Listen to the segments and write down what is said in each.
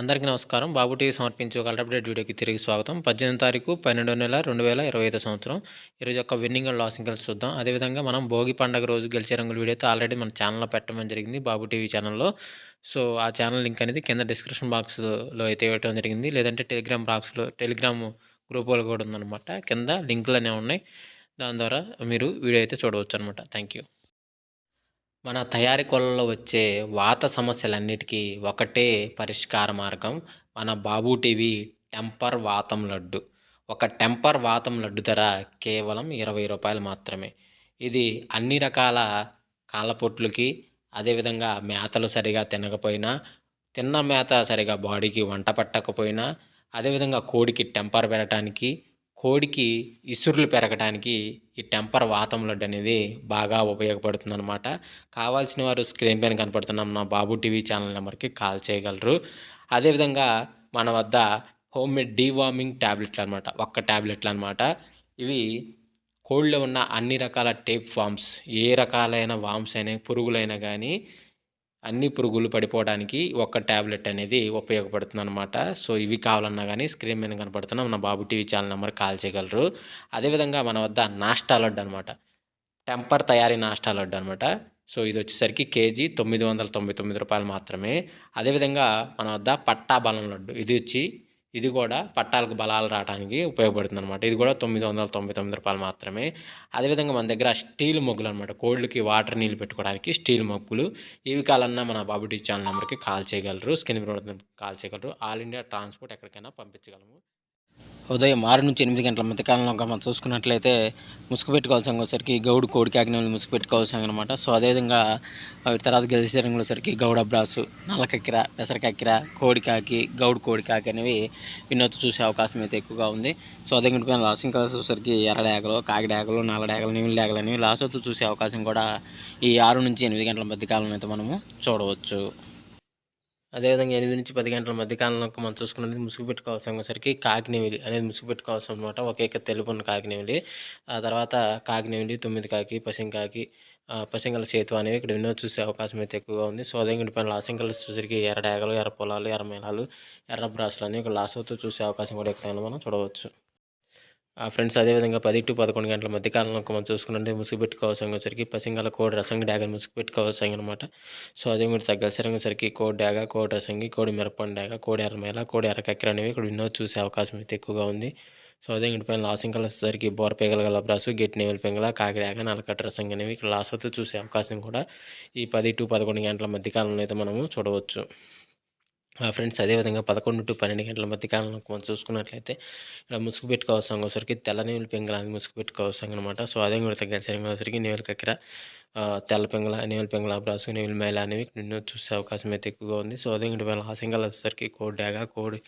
అందరికీ నమస్కారం. బాబు టీవీ సమర్పించే ఒక అప్డేట్ వీడియోకి తిరిగి స్వాగతం. పద్దెనిమిది తారీఖు పన్నెండో నెల రెండు వేల ఇరవై ఐదో సంవత్సరం. ఈరోజు యొక్క విన్నింగ్ అండ్ లాసింగ్ కలిసి చూద్దాం. అదేవిధంగా మనం భోగి పండగ రోజు గెలిచే రంగుల వీడియోతో ఆల్రెడీ మన ఛానల్లో పెట్టడం జరిగింది బాబు టీవీ ఛానల్లో. సో ఆ ఛానల్ లింక్ అనేది కింద డిస్క్రిప్షన్ బాక్స్లో అయితే ఇవ్వడం జరిగింది. లేదంటే టెలిగ్రామ్ బాక్స్లో టెలిగ్రామ్ గ్రూపులు కూడా ఉందన్నమాట. కింద లింకులు అనేవి ఉన్నాయి. దాని ద్వారా మీరు వీడియో అయితే చూడవచ్చు అనమాట థ్యాంక్ యూ మన తయారీ కొలలో వచ్చే వాత సమస్యలన్నిటికీ ఒకటే పరిష్కార మార్గం మన బాబు టీవీ టెంపర్ వాతం లడ్డు. ఒక టెంపర్ వాతం లడ్డు ధర కేవలం ఇరవై రూపాయలు మాత్రమే. ఇది అన్ని రకాల కాళ్ళపొట్లకి అదేవిధంగా మేతలు సరిగా తినకపోయినా తిన్న మేత సరిగా బాడీకి వంట పట్టకపోయినా అదేవిధంగా కోడికి టెంపర్ పెరగటానికి కోడికి ఇసురులు పెరగడానికి ఈ టెంపర్ వాతం లడ్డు అనేది బాగా ఉపయోగపడుతుంది అనమాట కావాల్సిన వారు స్క్రీన్ పైన కనపడుతున్నాం నా బాబు టీవీ ఛానల్ నెంబర్కి కాల్ చేయగలరు. అదేవిధంగా మన వద్ద హోమ్ మేడ్ డీవార్మింగ్ ట్యాబ్లెట్లు అనమాట ఒక్క ట్యాబ్లెట్లు అనమాట ఇవి కోళ్ళలో ఉన్న అన్ని రకాల టేప్ ఫామ్స్ ఏ రకాలైన వామ్స్ అయినా పురుగులైనా కానీ అన్ని పురుగులు పడిపోవడానికి ఒక్క ట్యాబ్లెట్ అనేది ఉపయోగపడుతుంది అనమాట సో ఇవి కావాలన్నా కానీ స్క్రీన్ మీద కనపడుతున్న మన Babu TV channel number call చేయగలరు. అదేవిధంగా మన వద్ద నాష్టా లడ్డు అనమాట టెంపర్ తయారీ నాష్టా లడ్డు అనమాట సో ఇది వచ్చేసరికి కేజీ తొమ్మిది వందల తొంభై తొమ్మిది రూపాయలు మాత్రమే. అదేవిధంగా మన వద్ద పట్టా బలం లడ్డు. ఇది వచ్చి ఇది కూడా పట్టాలకు బలాలు రావడానికి ఉపయోగపడుతుంది అనమాట ఇది కూడా తొమ్మిది వందల తొంభై తొమ్మిది రూపాయలు మాత్రమే. అదేవిధంగా మన దగ్గర స్టీల్ మొగ్గులు అనమాట కోళ్ళకి వాటర్ నీళ్ళు పెట్టుకోవడానికి స్టీల్ మొగ్గులు. ఇవి కాలన్నా మన బాబు టీ ఛానల్ నెంబర్కి కాల్ చేయగలరు. స్కిన్ కాల్ చేయగలరు. ఆల్ ఇండియా ట్రాన్స్పోర్ట్ ఎక్కడికైనా పంపించగలము. ఉదయం ఆరు నుంచి ఎనిమిది గంటల మధ్యకాలంలో మనం చూసుకున్నట్లయితే ముసుగు పెట్టుకోవాల్సి వచ్చేసరికి గౌడు కోడి కాకినాలు ముసుగు పెట్టుకోవాల్సింది అనమాట సో అదేవిధంగా తర్వాత గెలిచే రంగుల సరికి గౌడ బ్రాసు నల్లకక్కిర పెసరకక్కిర కోడికాకి గౌడు కోడికాకి అనేవి వినోద్ చూసే అవకాశం అయితే ఎక్కువగా ఉంది. సో అదే పైన లాసింగ్ కలర్స్ వచ్చేసరికి ఎర్రడాగలు కాకిడాగలు నల్లడాగలు నీళ్ళ డాగలు అనేవి లాసొత్తు చూసే అవకాశం కూడా ఈ ఆరు నుంచి ఎనిమిది గంటల మధ్య కాలంలో అయితే మనము చూడవచ్చు. అదేవిధంగా ఎనిమిది నుంచి పది గంటల మధ్య కాలంలో మనం చూసుకున్నది ముసుగు పెట్టుకోవాల్సిన సరికి కాకినెమిలి అనేది ముసుగు పెట్టుకోవాల్సి అనమాట ఒకే తెలుపు ఉన్న కాకినెమిలి. ఆ తర్వాత కాకినెమిలి తొమ్మిది కాకి పసింకాకి పసింగల సేతు అనేవి ఇక్కడ ఎన్నో చూసే అవకాశం అయితే ఎక్కువగా ఉంది. సో అదే పైన లాసింగల చూసరికి ఎర్ర డేగలు ఎర్ర పొలాలు ఎర్ర మేళాలు ఎర్ర బ్రాసులు అనేవి ఇక్కడ లాస్ చూసే అవకాశం కూడా ఎక్కువ మనం చూడవచ్చు. ఫ్రెండ్స్ అదేవిధంగా పది టు పదకొండు గంటల మధ్యకాలంలో మనం చూసుకుంటే ముసుగు పెట్టుకోవాల్సి వచ్చరికి పసింగల కోడి రసంగి డాగా ముసుగు పెట్టుకోవాల్సింది అనమాట సో అదే మీరు తగ్గసరంగా సరికి కోడి డాగా కోడి రసంగి కోడి మిరపండి డ్యాగ కోడి ఎర్రమేల కోడి ఎర్రకక్కర అనేవి ఇక్కడ విన్నో చూసే అవకాశం అయితే ఎక్కువగా ఉంది. సో అదే ఇంటి పైన లాస్ ఇంకా సరికి బోర పేగల గల గెట్ నేవల్ పెంగల కాకిడాగ నలకట్ట రసంగి అనేవి ఇక్కడ లాస్ అవుతూ చూసే అవకాశం కూడా ఈ పది టు పదకొండు గంటల మధ్యకాలంలో అయితే మనము చూడవచ్చు. ఫ్రెండ్స్ అదేవిధంగా పదకొండు టు పన్నెండు గంటల మధ్య కాలంలో మనం చూసుకున్నట్లయితే ఇక్కడ ముసుగు పెట్టుకోవాల్సిన ఒకసారికి తెల్ల నీళ్ళు అని ముసుగు పెట్టుకోవాల్సిన అనమాట సో అదే కూడా తగ్గించడం ఒకసారికి నీళ్ళు కక్కెర తెల్ల పెంగల నీళ్ళ పెంగల బ్రాసు నీళ్ళు మేళ అనేవి నిన్ను చూసే అవకాశం అయితే ఎక్కువగా ఉంది. సో అదే ఇంటి వేళ హాసింగల్ వచ్చేసరికి కోడి డాగ కోడి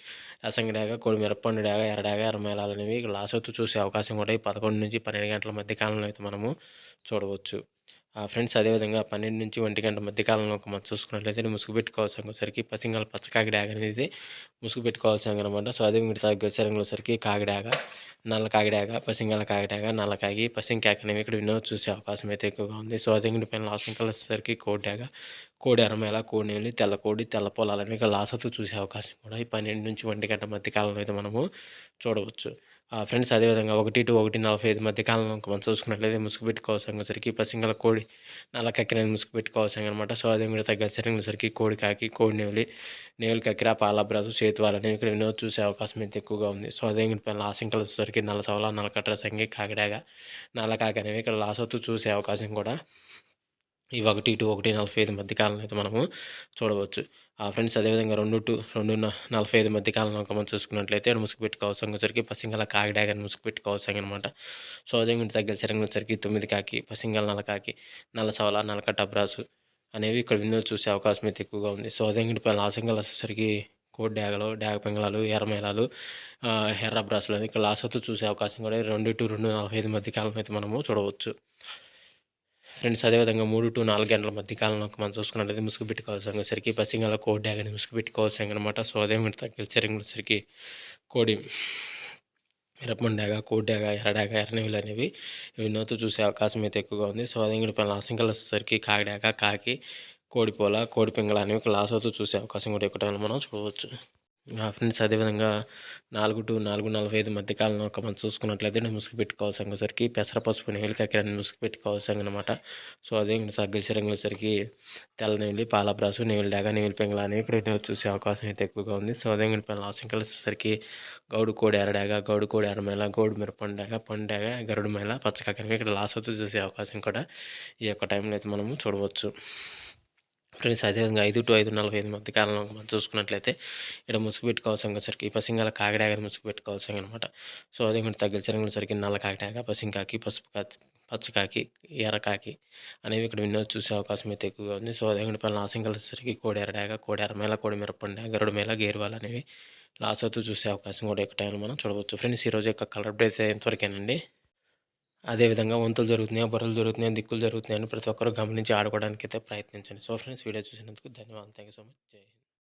రసంగి డాగ కోడి మిరపండు డాగ ఎర్ర డాగ మేళాలు అనేవి లాస్ అవుతూ చూసే అవకాశం కూడా ఈ పదకొండు నుంచి పన్నెండు గంటల మధ్య కాలంలో అయితే మనము చూడవచ్చు. ఫ్రెండ్స్ అదేవిధంగా పన్నెండు నుంచి ఒంటి గంట మధ్య కాలంలో మనం చూసుకున్నట్లయితే ముసుగు పెట్టుకోవాల్సి వచ్చేసరికి పసింగల పచ్చకాకి డాగ అనేది ముసుగు పెట్టుకోవాల్సి అనమాట సో అదే మిగతా గసరంలో సరికి కాకిడాగ నల్ల కాగిడాగ పసింగల కాకిడాగ నల్ల కాగి అనేవి ఇక్కడ వినోద్ చూసే అవకాశం అయితే ఎక్కువగా ఉంది. సో అదే పైన లాస్ట్ ఇంకా వచ్చేసరికి కోడిడాగ కోడి అరమేళ కోడి నీళ్ళు తెల్ల కోడి తెల్ల పొలాలని ఇక్కడ లాసతో చూసే అవకాశం కూడా ఈ పన్నెండు నుంచి ఒంటి గంట మధ్య కాలంలో అయితే మనము చూడవచ్చు. ఫ్రెండ్స్ అదేవిధంగా ఒకటి టు ఒకటి నలభై ఐదు మధ్య కాలంలో మనం చూసుకున్నట్లయితే ముసుగు పెట్టుకోవాల్సిన సరికి పసింగల కోడి నల్ల కక్కిర ముసుగు పెట్టుకోవాల్సిన అనమాట సో అదే మీరు తగ్గసరికి సరికి కోడి కాకి కోడి నేవలి నెవలి కక్కిర పాలబ్రాసు చేతువాలు అనేవి ఇక్కడ వినోద్ చూసే అవకాశం అయితే ఎక్కువగా ఉంది. సో అదే పైన లాసింగ్ వచ్చేసరికి నల్ల సవల నల్ల కట్ర సంగి కాకిడాగా నల్ల కాకి అనేవి ఇక్కడ లాస్ అవుతూ చూసే అవకాశం కూడా ఈ ఒకటి టు ఒకటి నలభై ఐదు మధ్య కాలంలో అయితే మనము చూడవచ్చు. ఫ్రెండ్స్ అదేవిధంగా రెండు టు రెండు నలభై ఐదు మధ్య కాలంలో మనం చూసుకున్నట్లయితే ముసుగు పెట్టుకోవచ్చు వచ్చరికి పసింగల కాకిడాగని ముసుగు పెట్టుకోవచ్చు అనమాట సో అదే తగ్గిన సరంగా వచ్చరికి తొమ్మిది కాకి పసింగల నలకాకి నల్ల సవల నల్లకట్ట బ్రాసు అనేవి ఇక్కడ విందో చూసే అవకాశం అయితే ఎక్కువగా ఉంది. సో అదే పైన ఆసంగాలు వచ్చేసరికి కోడి డ్యాగలు డ్యాగ పెంగళాలు ఎర్రమేళాలు ఎర్ర బ్రాసులు ఇక్కడ లాసతో చూసే అవకాశం కూడా రెండు టు రెండు నలభై ఐదు మధ్య కాలం అయితే మనము చూడవచ్చు. ఫ్రెండ్స్ అదేవిధంగా మూడు టు నాలుగు గంటల మధ్య కాలంలో మనం చూసుకున్నట్లయితే ముసుగు పెట్టుకోవాల్సిన సరికి పసింగల కోడి డ్యాగని ముసుగు పెట్టుకోవాల్సిన అనమాట సో అదే మీరు తగ్గిన సరికి కోడి మిరపమండాగ కోడ్డాగ ఎర్రడాగ ఎర్రనివిలు అనేవి ఎన్నోతో చూసే అవకాశం అయితే ఎక్కువగా ఉంది. సో అదే పైన లాసింకల్ వచ్చేసరికి కాకిడాక కాకి కోడిపోల కోడి పింగళ అనేవి లాస్ అవుతూ చూసే అవకాశం కూడా ఎక్కువ మనం చూడవచ్చు. ఫ్రెండ్స్ అదేవిధంగా 4-4:45 మధ్య కాలంలో ఒక మనం చూసుకున్నట్లయితే నేను ముసుగు పెట్టుకోవాల్సి వచ్చేసరికి పెసర పసుపు నెమిలి కక్కిరని ముసుగు పెట్టుకోవాల్సి అనమాట. సో, అదే గెలిచే రంగులసరికి తెల్ల నెమిలి, పాలబ్రాసు, నెమిలి డాగా నెమిలి పెంగళ అనేవి ఇక్కడ చూసే అవకాశం అయితే ఎక్కువగా ఉంది. సో, అదే లాస్టింగ్ కలర్స్ వచ్చేసరికి గౌడు కోడి ఎరడాగా గౌడు కోడి ఎరమేళ గౌడు మిరపండు డాగ, పండు గరుడు మేళ పచ్చ ఇక్కడ లాస్ట్ వచ్చి చూసే అవకాశం కూడా ఈ యొక్క టైంలో అయితే మనము చూడవచ్చు. ఫ్రెండ్స్ అదేవిధంగా 5-5:45 మధ్య కాలంలో మనం చూసుకున్నట్లయితే ఇక్కడ ముసుగు పెట్టుకోవాల్సి సరికి పసింగాల కాకిడాగని ముసుగు పెట్టుకోవాల్సి అనమాట. సో, అదే తగ్గిలిచే సరికి నల్ల కాకిడాగా పసింకాకి, పసుపు కాకి, పచ్చకాకి, ఎర్రకాకి అనేవి ఇక్కడ విండోస్ చూసే అవకాశం అయితే ఎక్కువగా ఉంది. సో, అదే పలు లాసింగ్ కలర్స్ వచ్చేసరికి కోడి ఎర్రడాగ, కోడి ఎర్రమేల, కోడి గరుడు మేళ గేరువాలు అనేవి లాస్ట్ అవుతూ చూసే అవకాశం కూడా ఎక్కువ టైంలో మనం చూడవచ్చు. ఫ్రెండ్స్ ఈరోజు యొక్క కలర్ అప్డేట్ అయితే ఇంతవరకేనండి. అదేవిధంగా వంతులు జరుగుతున్నాయి బుర్రలు జరుగుతున్నాయి దిక్కులు జరుగుతున్నాయని ప్రతి ఒక్కరు గమనించి ఆడుకోవడానికి అయితే ప్రయత్నించండి. సో, ఫ్రెండ్స్ వీడియో చూసినందుకు ధన్యవాదాలు. Thank you so much. జై హింద్.